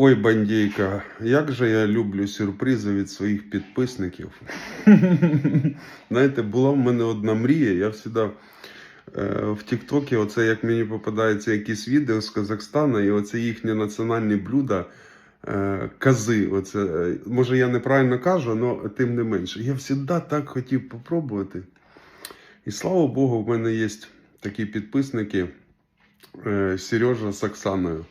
Ой, бандейка, як же я люблю сюрпризи від своїх підписників. Знаєте, була в мене одна мрія. Я завжди е, в Тіктокі, оце як мені попадаються якісь відео з Казахстана, і оце їхнє національне блюдо е, кази. Оце, е, може, я неправильно кажу, але тим не менше. Я завжди так хотів попробувати. І слава Богу, в мене є такі підписники Сережа з Оксаною.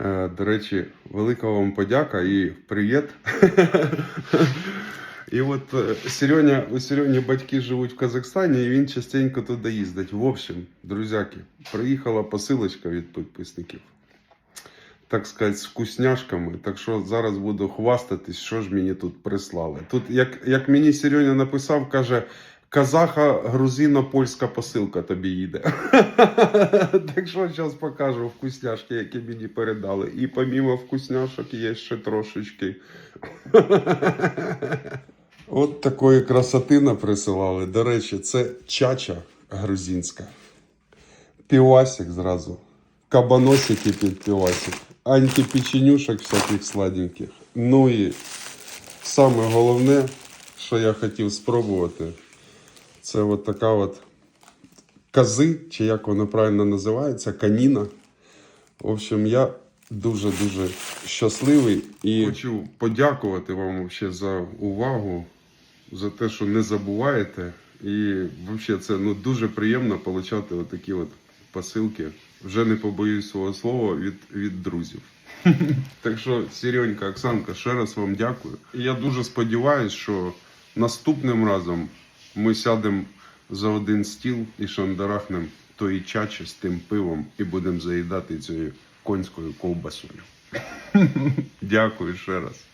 Е, До речі, велика вам подяка і привіт. І от е, Сереня, у Серені батьки живуть в Казахстані, і він частенько туди їздить. В общем, друзяки, приїхала посилочка від підписників. Так сказати, з вкусняшками. Так що зараз буду хвастатись, що ж мені тут прислали. Тут, як, як мені Сереня написав, каже. Казаха, грузино, польська посилка тобі їде. так що зараз покажу вкусняшки, які мені передали. І помімо вкусняшок є ще трошечки. От такої красоти присилали. До речі, це чача грузинська. Півасик зразу. Кабаносики під півасик. Антипеченюшок всяких сладеньких. Ну і саме головне, що я хотів спробувати, це от така от кази, чи як воно правильно називається, каніна. В общем, я дуже-дуже щасливий і хочу подякувати вам за увагу, за те, що не забуваєте. І взагалі це ну, дуже приємно отримати такі от посилки. Вже не побоюсь свого слова від, від друзів. Так що, Сіренька, Оксанка, ще раз вам дякую. Я дуже сподіваюся, що наступним разом ми сядемо за один стіл і шандарахнем тої чачі з тим пивом і будемо заїдати цією конською ковбасою. Дякую ще раз.